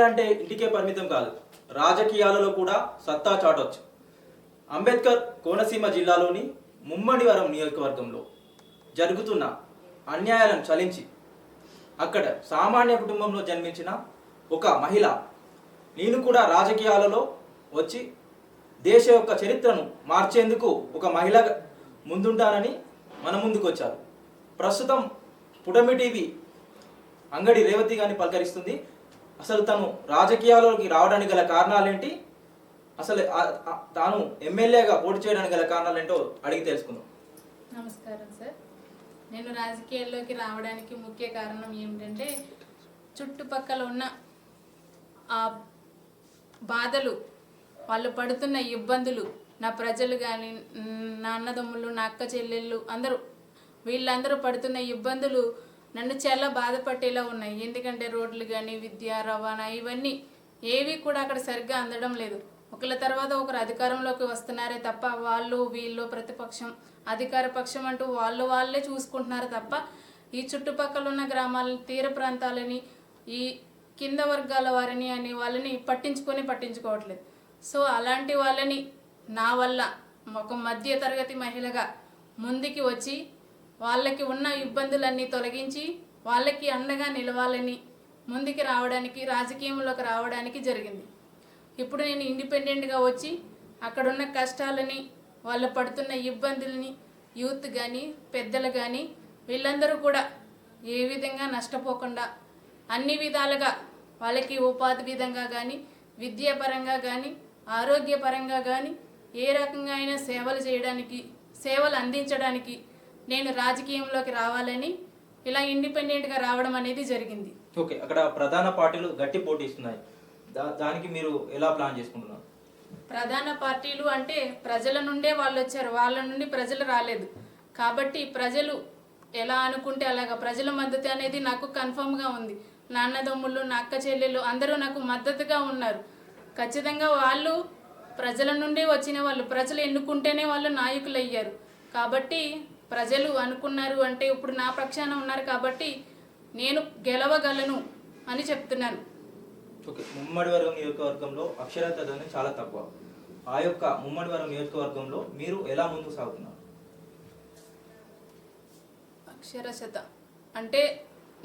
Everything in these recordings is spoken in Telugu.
అంటే ఇంటికే పరిమితం కాదు. రాజకీయాలలో కూడా సత్తా చాటవచ్చు అంబేద్కర్ కోనసీమ జిల్లాలోని ముమ్మడివరం నియోజకవర్గంలో జరుగుతున్న అన్యాయాలను చలించి అక్కడ సామాన్య కుటుంబంలో జన్మించిన ఒక మహిళ నేను కూడా రాజకీయాలలో వచ్చి దేశ యొక్క చరిత్రను మార్చేందుకు ఒక మహిళ ముందుంటానని మన ముందుకు వచ్చారు ప్రస్తుతం పుటమి టీవీ అంగడి రేవతి గారిని పలకరిస్తుంది. అసలు తను రాజకీయాల్లోకి రావడానికి గల కారణాలేంటి? అసలు తాను ఎమ్మెల్యేగా పోటీ చేయడానికి గల కారణాలేంటో అడిగి తెలుసుకుందాం. నమస్కారం సార్. నేను రాజకీయాల్లోకి రావడానికి ముఖ్య కారణం ఏమిటంటే చుట్టుపక్కల ఉన్న ఆ బాధలు వాళ్ళు పడుతున్న ఇబ్బందులు నా ప్రజలు కానీ నా అన్నదమ్ములు నా అక్క చెల్లెళ్ళు అందరూ వీళ్ళందరూ పడుతున్న ఇబ్బందులు నన్ను చాలా బాధపట్టేలా ఉన్నాయి. ఎందుకంటే రోడ్లు కానీ విద్య రవాణా ఇవన్నీ ఏవి కూడా అక్కడ సరిగ్గా అందడం లేదు. ఒకళ్ళ తర్వాత ఒకరు అధికారంలోకి వస్తున్నారే తప్ప వాళ్ళు వీళ్ళు ప్రతిపక్షం అధికార పక్షం అంటూ వాళ్ళు వాళ్ళే చూసుకుంటున్నారు తప్ప ఈ చుట్టుపక్కల ఉన్న గ్రామాలని తీర ప్రాంతాలని ఈ కింద వర్గాల వారిని అని వాళ్ళని పట్టించుకొని పట్టించుకోవట్లేదు. సో అలాంటి వాళ్ళని నా వల్ల ఒక మధ్య తరగతి మహిళగా ముందుకి వచ్చి వాళ్ళకి ఉన్న ఇబ్బందులన్నీ తొలగించి వాళ్ళకి అండగా నిలవాలని ముందుకి రావడానికి రాజకీయంలోకి రావడానికి జరిగింది. ఇప్పుడు నేను ఇండిపెండెంట్గా వచ్చి అక్కడున్న కష్టాలని వాళ్ళు పడుతున్న ఇబ్బందులని యూత్ కానీ పెద్దలు కానీ వీళ్ళందరూ కూడా ఏ విధంగా నష్టపోకుండా అన్ని విధాలుగా వాళ్ళకి ఉపాధి విధంగా కానీ విద్యాపరంగా కానీ ఆరోగ్యపరంగా కానీ ఏ రకంగా అయినా సేవలు చేయడానికి సేవలు అందించడానికి నేను రాజకీయంలోకి రావాలని ఇలా ఇండిపెండెంట్గా రావడం అనేది జరిగింది. ఓకే అక్కడ ప్రధాన పార్టీలు గట్టి పోటీ ఇస్తున్నాయి. దా- దానికి మీరు ఎలా ప్లాన్ చేసుకుంటున్నారు? ప్రధాన పార్టీలు అంటే ప్రజల నుండే వాళ్ళు వచ్చారు వాళ్ళ నుండి ప్రజలు రాలేదు. కాబట్టి ప్రజలు ఎలా అనుకుంటే అలాగా ప్రజల మద్దతు అనేది నాకు కన్ఫర్మ్గా ఉంది. నా అన్నదమ్ముళ్ళు నా అక్క చెల్లెళ్ళు అందరూ నాకు మద్దతుగా ఉన్నారు. ఖచ్చితంగా వాళ్ళు ప్రజల నుండి వచ్చిన వాళ్ళు ప్రజలు ఎన్నుకుంటేనే వాళ్ళు నాయకులు అయ్యారు కాబట్టి ప్రజలు అనుకున్నారు అంటే ఇప్పుడు నా పక్షాన ఉన్నారు కాబట్టి నేను గెలవగలను అని చెప్తున్నాను. ఓకే ముమ్మడివరం నియోజకవర్గంలో అక్షరాస్యత అనేది చాలా తక్కువ. ఆ యొక్క ముమ్మడివరం నియోజకవర్గంలో మీరు ఎలా ముందుకు సాగుతున్నారు? అక్షరశత అంటే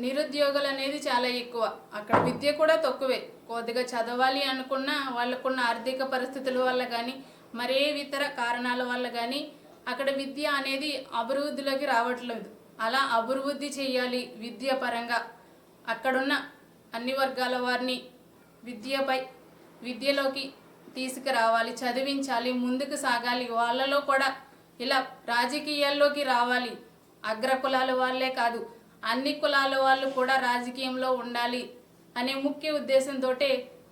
నిరుద్యోగులు అనేది చాలా ఎక్కువ. అక్కడ విద్య కూడా తక్కువే. కొద్దిగా చదవాలి అనుకున్న వాళ్ళకున్న ఆర్థిక పరిస్థితుల వల్ల కానీ మరే ఇతర కారణాల వల్ల కానీ అక్కడ విద్య అనేది అభివృద్ధిలోకి రావట్లేదు. అలా అభివృద్ధి చేయాలి విద్య పరంగా. అక్కడున్న అన్ని వర్గాల వారిని విద్యపై విద్యలోకి తీసుకురావాలి చదివించాలి ముందుకు సాగాలి. వాళ్ళలో కూడా ఇలా రాజకీయాల్లోకి రావాలి. అగ్ర కులాల వాళ్ళే కాదు అన్ని కులాల వాళ్ళు కూడా రాజకీయంలో ఉండాలి అనే ముఖ్య ఉద్దేశంతో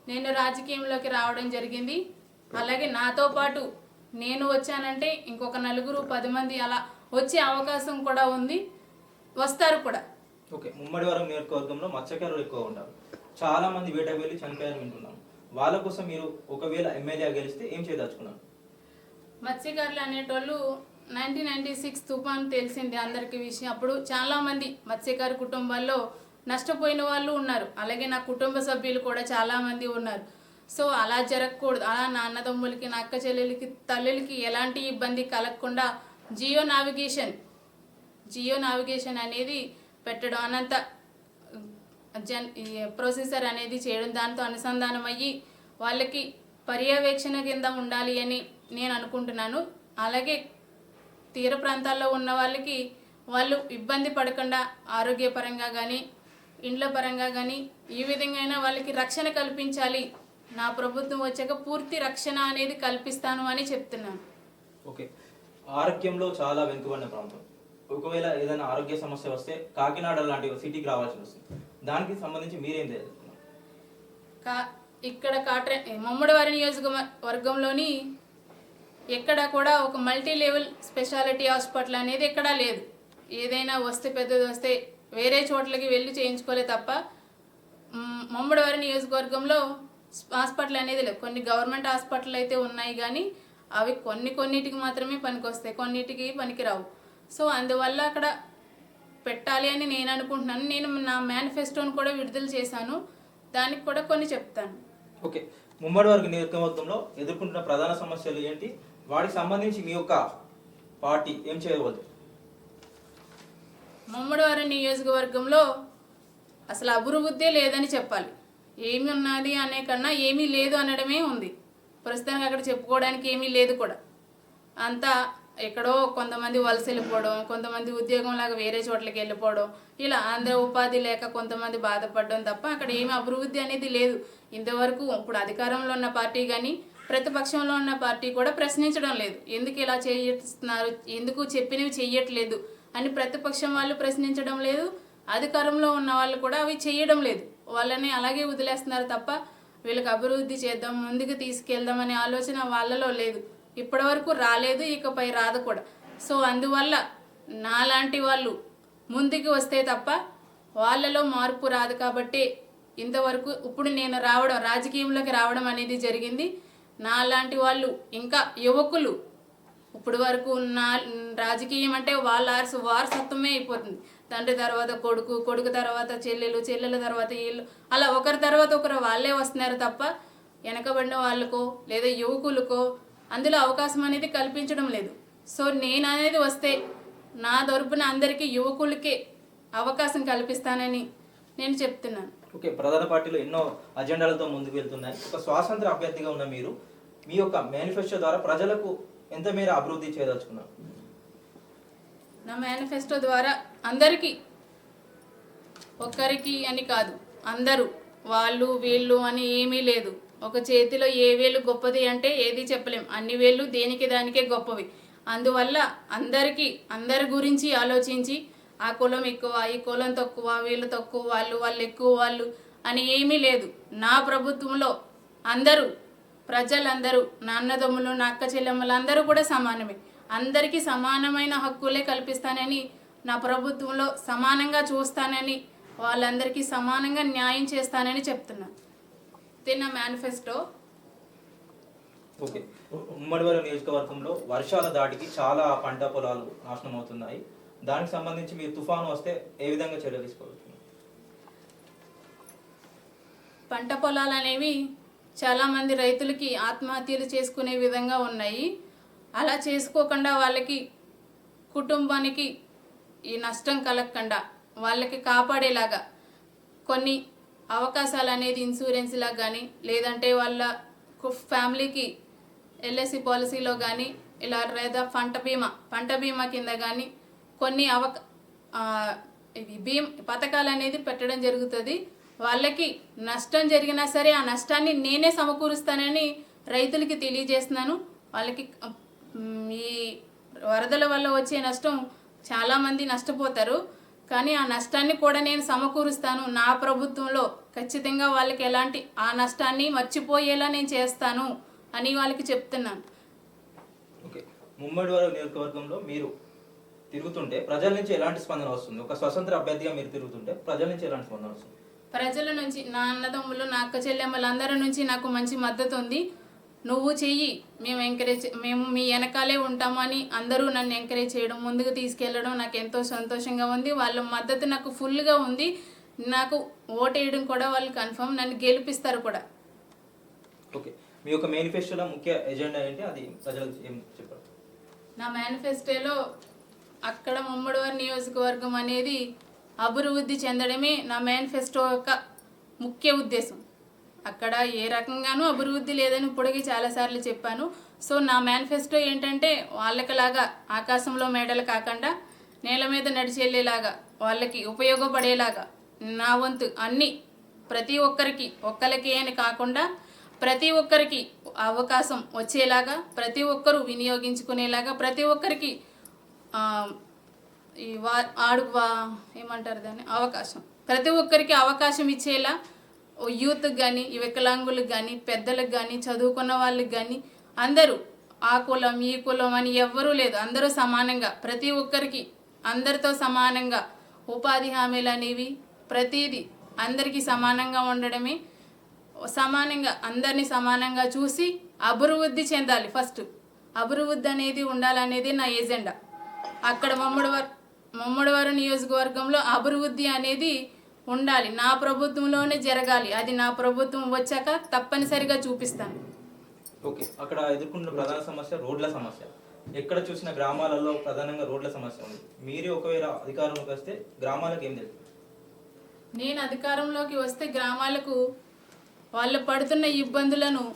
నేను రాజకీయంలోకి రావడం జరిగింది. అలాగే నాతో పాటు నేను వచ్చానంటే ఇంకొక నలుగురు పది మంది అలా వచ్చే అవకాశం కూడా ఉంది. వస్తారు కూడా. ఓకే ముమ్మడివరం నియోజకవర్గంలో మత్స్యకారులు ఎక్కువ ఉంటారు చాలా మంది వేటకు వెళ్ళి చనిపోయారని వింటున్నాం. వాళ్ళ కోసం మీరు ఒకవేళ ఎమ్మెల్యే గెలిస్తే ఏం చేయదలుచుకున్నారు? మత్స్యకారులు అనేటోళ్ళు నైన్టీన్ నైన్టీ సిక్స్ తుఫాన్ తెలిసింది అందరికీ విషయం. అప్పుడు చాలా మంది మత్స్యకారు కుటుంబాల్లో నష్టపోయిన వాళ్ళు ఉన్నారు. అలాగే నా కుటుంబ సభ్యులు కూడా చాలా మంది ఉన్నారు. సో అలా జరగకూడదు. అలా నాన్న అన్నదమ్ములకి నా అక్క చెల్లెలకి తల్లులకి ఎలాంటి ఇబ్బంది కలగకుండా జియో నావిగేషన్ జియో నావిగేషన్ అనేది పెట్టడం అనంత జన్ ప్రొసెసర్ అనేది చేయడం దాంతో అనుసంధానం అయ్యి వాళ్ళకి పర్యవేక్షణ కింద ఉండాలి అని నేను అనుకుంటున్నాను. అలాగే తీర ప్రాంతాల్లో ఉన్న వాళ్ళకి వాళ్ళు ఇబ్బంది పడకుండా ఆరోగ్యపరంగా కానీ ఇండ్ల పరంగా కానీ ఈ విధంగా వాళ్ళకి రక్షణ కల్పించాలి. నా ప్రభుత్వం వచ్చాక పూర్తి రక్షణ అనేది కల్పిస్తాను అని చెప్తున్నాను. ఓకే. ఆరోగ్యంలో చాలా వెనుకబడిన ప్రాంతం. ఒకవేళ ఏదైనా ఆరోగ్య సమస్య వస్తే కాకినాడ లాంటి సిటీకి రావాల్సి వస్తుంది. దానికి సంబంధించి మీరేం తెలుసుకున్నారు కా ఇక్కడ కాట్రే మమ్మడివారి నియోజకవర్గంలోని ఎక్కడ కూడా ఒక మల్టీ లెవెల్ స్పెషాలిటీ హాస్పిటల్ అనేది ఎక్కడా లేదు. ఏదైనా వస్తే పెద్దది వస్తే వేరే చోట్లకి వెళ్ళి చేయించుకోలే తప్ప మమ్మడివారి నియోజకవర్గంలో హాస్పిటల్ అనేది లేదు. కొన్ని గవర్నమెంట్ హాస్పిటల్ అయితే ఉన్నాయి కానీ అవి కొన్ని కొన్నిటికి మాత్రమే పనికొస్తాయి. కొన్నిటికి పనికిరావు. సో అందువల్ల అక్కడ పెట్టాలి అని నేను అనుకుంటున్నాను. నేను నా మేనిఫెస్టోని కూడా విడుదల చేశాను. దానికి కూడా కొన్ని చెప్తాను. ఓకే. ముమ్మడి వర్గ నియోజకవర్గంలో ఎదుర్కొంటున్న ప్రధాన సమస్యలు ఏంటి? వాటికి సంబంధించి మీ యొక్క పార్టీ ఏం చేయవద్దు ముమ్మడివారం నియోజకవర్గంలో అసలు అభివృద్ధి లేదని చెప్పాలి. ఏమి ఉన్నది అనే కన్నా ఏమీ లేదు అనడమే ఉంది. ప్రస్తుతానికి అక్కడ చెప్పుకోవడానికి ఏమీ లేదు కూడా. అంతా ఎక్కడో కొంతమంది వలస వెళ్ళిపోవడం కొంతమంది ఉద్యోగం లాగా వేరే చోట్లకి వెళ్ళిపోవడం ఇలా ఆంధ్ర ఉపాధి లేక కొంతమంది బాధపడడం తప్ప అక్కడ ఏమి అభివృద్ధి అనేది లేదు. ఇంతవరకు ఇప్పుడు అధికారంలో ఉన్న పార్టీ కానీ ప్రతిపక్షంలో ఉన్న పార్టీ కూడా ప్రశ్నించడం లేదు. ఎందుకు ఇలా చేస్తున్నారు ఎందుకు చెప్పినవి చెయ్యట్లేదు? అని ప్రతిపక్షం వాళ్ళు ప్రశ్నించడం లేదు. అధికారంలో ఉన్న వాళ్ళు కూడా అవి చేయడం లేదు. వాళ్ళని అలాగే వదిలేస్తున్నారు తప్ప వీళ్ళకి అభివృద్ధి చేద్దాం ముందుకు తీసుకెళ్దాం అనే ఆలోచన వాళ్ళలో లేదు. ఇప్పటివరకు రాలేదు ఇకపై రాదు కూడా. సో అందువల్ల నాలాంటి వాళ్ళు ముందుకు వస్తే తప్ప వాళ్ళలో మార్పు రాదు కాబట్టి ఇంతవరకు ఇప్పుడు నేను రావడం రాజకీయంలోకి రావడం అనేది జరిగింది. నాలాంటి వాళ్ళు ఇంకా యువకులు ఇప్పుడు వరకు నా రాజకీయం అంటే వాళ్ళ వారసత్వమే అయిపోతుంది. తండ్రి తర్వాత కొడుకు కొడుకు తర్వాత చెల్లెలు చెల్లెల తర్వాత వీళ్ళు అలా ఒకరి తర్వాత ఒకరు వాళ్ళే వస్తున్నారు తప్ప వెనకబడిన వాళ్ళకో లేదా యువకులకో అందులో అవకాశం అనేది కల్పించడం లేదు. సో నేను అనేది వస్తే నా తరపున అందరికీ యువకులకే అవకాశం కల్పిస్తానని నేను చెప్తున్నాను. ఓకే ప్రధాన పార్టీలు ఎన్నో అజెండాలతో ముందుకు వెళ్తున్నాయి. ఒక స్వాతంత్ర అభ్యర్థిగా ఉన్న మీరు మీ యొక్క మేనిఫెస్టో ద్వారా ప్రజలకు ఎంత మేర అభివృద్ధి చేయదలుచుకున్నారు? నా మేనిఫెస్టో ద్వారా అందరికీ ఒక్కరికి అని కాదు అందరూ వాళ్ళు వీళ్ళు అని ఏమీ లేదు. ఒక చేతిలో ఏ వేలు గొప్పది అంటే ఏది చెప్పలేం. అన్ని వేళ్ళు దేనికి దానికే గొప్పవి. అందువల్ల అందరికీ అందరి గురించి ఆలోచించి ఆ కులం ఎక్కువ ఈ కులం తక్కువ వీళ్ళు తక్కువ వాళ్ళు వాళ్ళు ఎక్కువ వాళ్ళు అని ఏమీ లేదు. నా ప్రభుత్వంలో అందరూ ప్రజలందరూ నాన్నదమ్ములు నా అక్క చెల్లెమ్మలు అందరూ కూడా సమానమే. అందరికీ సమానమైన హక్కులే కల్పిస్తానని నా ప్రభుత్వంలో సమానంగా చూస్తానని వాళ్ళందరికీ సమానంగా న్యాయం చేస్తానని చెప్తున్నాను ఇది నా మేనిఫెస్టో ఓకే. ఉమ్మడివరం నియోజకవర్గంలో వర్షాల దాటికి చాలా పంట పొలాలు నాశనం అవుతున్నాయి దానికి సంబంధించి మీరు తుఫాను వస్తే ఏ విధంగా చర్యలు తీసుకోవచ్చు? పంట పొలాలు అనేవి చాలామంది రైతులకి ఆత్మహత్యలు చేసుకునే విధంగా ఉన్నాయి. అలా చేసుకోకుండా వాళ్ళకి కుటుంబానికి ఈ నష్టం కలగకుండా వాళ్ళకి కాపాడేలాగా కొన్ని అవకాశాలు అనేది ఇన్సూరెన్స్ లాగా కానీ లేదంటే వాళ్ళ కు- ఫ్యామిలీకి ఎల్ఐసి పాలసీలో కానీ ఇలా లేదా పంట బీమా పంట బీమా కింద కానీ కొన్ని అవక ఆ, ఇవి భీమ్ పథకాలు అనేది పెట్టడం జరుగుతుంది. వాళ్ళకి నష్టం జరిగినా సరే ఆ నష్టాన్ని నేనే సమకూరుస్తానని రైతులకి తెలియజేస్తున్నాను. వాళ్ళకి ఈ వరదల వల్ల వచ్చే నష్టం చాలామంది నష్టపోతారు. కానీ ఆ నష్టాన్ని కూడా నేను సమకూరుస్తాను. నా ప్రభుత్వంలో ఖచ్చితంగా వాళ్ళకి ఎలాంటి ఆ నష్టాన్ని మర్చిపోయేలా నేను చేస్తాను అని వాళ్ళకి చెప్తున్నాను. ఓకే. ముమ్మడివరం నియోజకవర్గంలో మీరు తిరుగుతుంటే ప్రజల నుంచి ఎలాంటి స్పందన వస్తుంది? ఒక స్వతంత్ర అభ్యర్థిగా మీరు తిరుగుతుంటే ప్రజల నుంచి ఎలాంటి స్పందన వస్తుంది? ప్రజల నుంచి నా అన్నదమ్ములు నా అక్క చెల్లెమ్మలందరి నుంచి నాకు మంచి మద్దతు ఉంది. నువ్వు చెయ్యి మేము ఎంకరేజ్ మేము మీ వెనకాలే ఉంటామని అందరూ నన్ను ఎంకరేజ్ చేయడం ముందుకు తీసుకెళ్ళడం నాకు ఎంతో సంతోషంగా ఉంది. వాళ్ళ మద్దతు నాకు ఫుల్గా ఉంది. నాకు ఓటేయడం కూడా వాళ్ళు కన్ఫర్మ్ నన్ను గెలిపిస్తారు కూడా. ఓకే. మీ యొక్క మేనిఫెస్టోలో ముఖ్య ఎజెండా ఏంటి? అది ప్రజలకు ఏం చెప్పారు? నా మేనిఫెస్టోలో అక్కడ ముమ్మడివారి నియోజకవర్గం అనేది అభివృద్ధి చెందడమే నా మేనిఫెస్టో యొక్క ముఖ్య ఉద్దేశం. అక్కడ ఏ రకంగానూ అభివృద్ధి లేదని ఇప్పటికీ చాలాసార్లు చెప్పాను. సో నా మేనిఫెస్టో ఏంటంటే వాళ్ళకిలాగా ఆకాశంలో మేడలు కాకుండా నేల మీద నడిచెళ్ళేలాగా వాళ్ళకి ఉపయోగపడేలాగా నా వంతు అన్ని ప్రతి ఒక్కరికి ఒక్కరికి అని కాకుండా ప్రతి ఒక్కరికి అవకాశం వచ్చేలాగా ప్రతి ఒక్కరూ వినియోగించుకునేలాగా ప్రతి ఒక్కరికి ఈ వా ఆడు వా ఏమంటారు దాన్ని అవకాశం. ప్రతి ఒక్కరికి అవకాశం ఇచ్చేలా యూత్కి కానీ వికలాంగులకు కానీ పెద్దలకు కానీ చదువుకున్న వాళ్ళకి కానీ అందరూ ఆ కులం ఈ కులం అని ఎవ్వరూ లేదు. అందరూ సమానంగా. ప్రతి ఒక్కరికి అందరితో సమానంగా ఉపాధి హామీలు అనేవి ప్రతిదీ అందరికీ సమానంగా ఉండడమే. సమానంగా అందరినీ సమానంగా చూసి అభివృద్ధి చెందాలి ఫస్ట్. అభివృద్ధి అనేది ఉండాలనేది నా ఎజెండా. అక్కడ మమ్మడివారు మమ్మడివారు నియోజకవర్గంలో అభివృద్ధి అనేది ఉండాలి. నా ప్రభుత్వంలోనే జరగాలి. అది నా ప్రభుత్వం వచ్చాక తప్పనిసరిగా చూపిస్తాను. ఓకే. అక్కడ ఎదుర్కొన్న ప్రధాన సమస్య రోడ్ల సమస్య. ఎక్కడ చూసిన గ్రామాలలో ప్రధానంగా రోడ్ల సమస్య ఉంది. మీరు ఒకవేళ అధికారంలోకి వస్తే గ్రామాలకు ఏం తెలుసు? నేను అధికారంలోకి వస్తే గ్రామాలకు వాళ్ళు పడుతున్న ఇబ్బందులను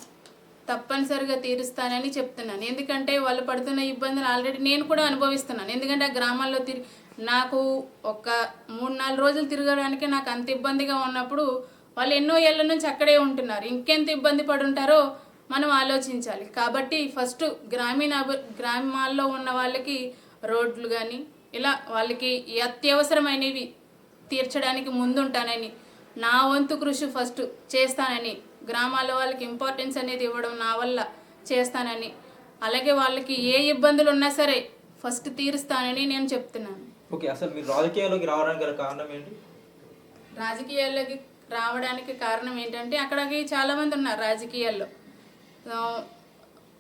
తప్పనిసరిగా తీరుస్తానని చెప్తున్నాను. ఎందుకంటే వాళ్ళు పడుతున్న ఇబ్బందులు ఆల్రెడీ నేను కూడా అనుభవిస్తున్నాను. ఎందుకంటే ఆ గ్రామాల్లో తిరిగి నాకు ఒక మూడు నాలుగు రోజులు తిరగడానికి నాకు అంత ఇబ్బందిగా ఉన్నప్పుడు వాళ్ళు ఎన్నో ఏళ్ళ నుంచి అక్కడే ఉంటున్నారు. ఇంకెంత ఇబ్బంది పడుంటారో మనం ఆలోచించాలి. కాబట్టి ఫస్ట్ గ్రామీణ అభి- గ్రామాల్లో ఉన్న వాళ్ళకి రోడ్లు కానీ ఇలా వాళ్ళకి అత్యవసరమైనవి తీర్చడానికి ముందుంటానని నా వంతు కృషి ఫస్ట్ చేస్తానని గ్రామాల వాళ్ళకి ఇంపార్టెన్స్ అనేది ఇవ్వడం నా వల్ల చేస్తానని అలాగే వాళ్ళకి ఏ ఇబ్బందులు ఉన్నా సరే ఫస్ట్ తీరుస్తానని నేను చెప్తున్నాను. ఓకే అసలు మీరు రాజకీయాల్లోకి రావడానికి గల కారణం ఏంటి? రాజకీయాల్లోకి రావడానికి కారణం ఏంటంటే అక్కడికి చాలామంది ఉన్నారు రాజకీయాల్లో. ఆ,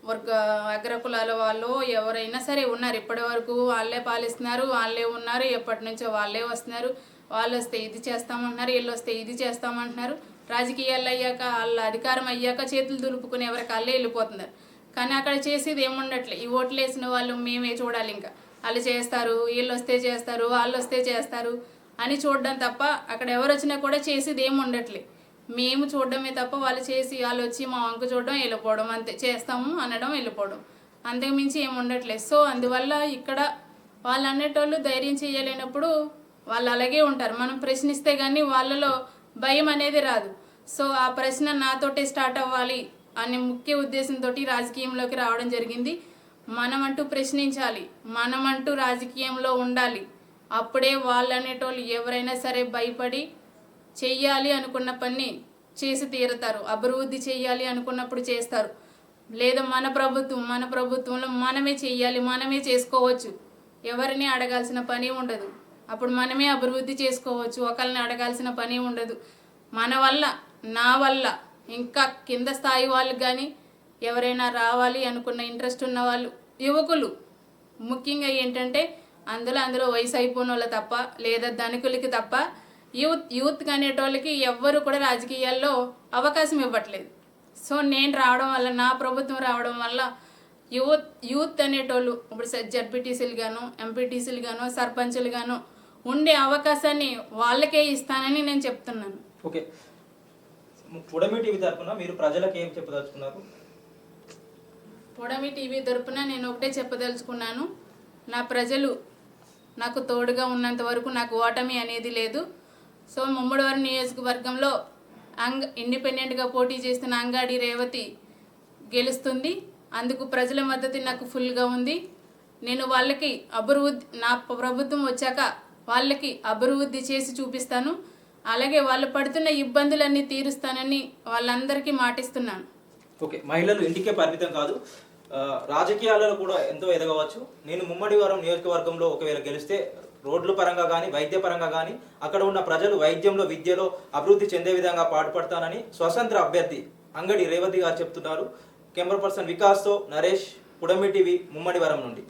వర్గ అగ్రకులాల వాళ్ళు ఎవరైనా సరే ఉన్నారు. ఇప్పటి వరకు వాళ్ళే పాలిస్తున్నారు వాళ్ళే ఉన్నారు. ఎప్పటి నుంచో వాళ్ళే వస్తున్నారు. వాళ్ళు వస్తే ఇది చేస్తామంటున్నారు వీళ్ళు వస్తే ఇది చేస్తామంటున్నారు. రాజకీయాలు అయ్యాక వాళ్ళ అధికారం అయ్యాక చేతులు దులుపుకుని ఎవరికి వాళ్ళే వెళ్ళిపోతున్నారు. కానీ అక్కడ చేసేది ఏముండట్లే. ఈ ఓట్లు వేసిన వాళ్ళు మేమే చూడాలి ఇంకా. వాళ్ళు చేస్తారు వీళ్ళు వస్తే చేస్తారు వాళ్ళు వస్తే చేస్తారు అని చూడడం తప్ప అక్కడ ఎవరు వచ్చినా కూడా చేసేది ఏమి ఉండట్లే. మేము చూడడమే తప్ప వాళ్ళు చేసి వాళ్ళు వచ్చి మా వంక చూడడం వెళ్ళిపోవడం అంతే చేస్తాము అనడం వెళ్ళిపోవడం. అంతకు మించి ఏమి ఉండట్లేదు సో అందువల్ల ఇక్కడ వాళ్ళు అనేటోళ్ళు ధైర్యం చేయలేనప్పుడు వాళ్ళు అలాగే ఉంటారు. మనం ప్రశ్నిస్తే కానీ వాళ్ళలో భయం అనేది రాదు. సో ఆ ప్రశ్న నాతోటే స్టార్ట్ అవ్వాలి అనే ముఖ్య ఉద్దేశంతో రాజకీయంలోకి రావడం జరిగింది. మనమంటూ ప్రశ్నించాలి మనమంటూ రాజకీయంలో ఉండాలి. అప్పుడే వాళ్ళు అనేటోళ్ళు ఎవరైనా సరే భయపడి చెయ్యాలి అనుకున్న పని చేసి తీరుతారు అభివృద్ధి చేయాలి అనుకున్నప్పుడు చేస్తారు. లేదా మన ప్రభుత్వం మన ప్రభుత్వంలో మనమే చేయాలి మనమే చేసుకోవచ్చు. ఎవరిని అడగాల్సిన పని ఉండదు. అప్పుడు మనమే అభివృద్ధి చేసుకోవచ్చు ఒకరిని అడగాల్సిన పని ఉండదు. మన వల్ల నా వల్ల ఇంకా కింద స్థాయి వాళ్ళకి కానీ ఎవరైనా రావాలి అనుకున్న ఇంట్రెస్ట్ ఉన్న వాళ్ళు యువకులు. ముఖ్యంగా ఏంటంటే అందులో అందులో వయసు అయిపోయిన వాళ్ళు తప్ప లేదా ధనికులకి తప్ప యూత్ యూత్ అనేటోళ్ళకి ఎవ్వరు కూడా రాజకీయాల్లో అవకాశం ఇవ్వట్లేదు. సో నేను రావడం వల్ల నా ప్రభుత్వం రావడం వల్ల యూత్ యూత్ అనేటోళ్ళు ఇప్పుడు జడ్పీటీసీలు గాను ఎంపీటీసీలు గాను సర్పంచులు గాను ఉండే అవకాశాన్ని వాళ్ళకే ఇస్తానని నేను చెప్తున్నాను. ఓకే. టీవీ తరఫున మీరు ప్రజలకు ఏం చెప్పదలుచుకున్నారు? పొడమి టీవీ తరపున నేను ఒకటే చెప్పదలుచుకున్నాను. నా ప్రజలు నాకు తోడుగా ఉన్నంత వరకు నాకు ఓటమి అనేది లేదు. సో ముమ్మడివారి నియోజకవర్గంలో అంగ ఇండిపెండెంట్గా పోటీ చేస్తున్న అంగాడి రేవతి గెలుస్తుంది. అందుకు ప్రజల మద్దతు నాకు ఫుల్గా ఉంది. నేను వాళ్ళకి అభివృద్ధి నా ప్రభుత్వం వచ్చాక వాళ్ళకి అభివృద్ధి చేసి చూపిస్తాను. అలాగే వాళ్ళు పడుతున్న ఇబ్బందులన్నీ తీరుస్తానని వాళ్ళందరికీ మాటిస్తున్నాను. ఓకే మహిళలు ఇంటికే పరిమితం కాదు. రాజకీయాలలో కూడా ఎంతో ఎదగవచ్చు. నేను ముమ్మడివారం నియోజకవర్గంలో ఒకవేళ గెలిస్తే రోడ్ల పరంగా కానీ వైద్య పరంగా కానీ అక్కడ ఉన్న ప్రజలు వైద్యంలో విద్యలో అభివృద్ధి చెందే విధంగా పాటుపడతానని స్వతంత్ర అభ్యర్థి అంగడి రేవతి గారు చెప్తున్నారు. కెమెరా పర్సన్ వికాస్తో నరేష్ పుడమి టీవీ ముమ్మడివరం నుండి.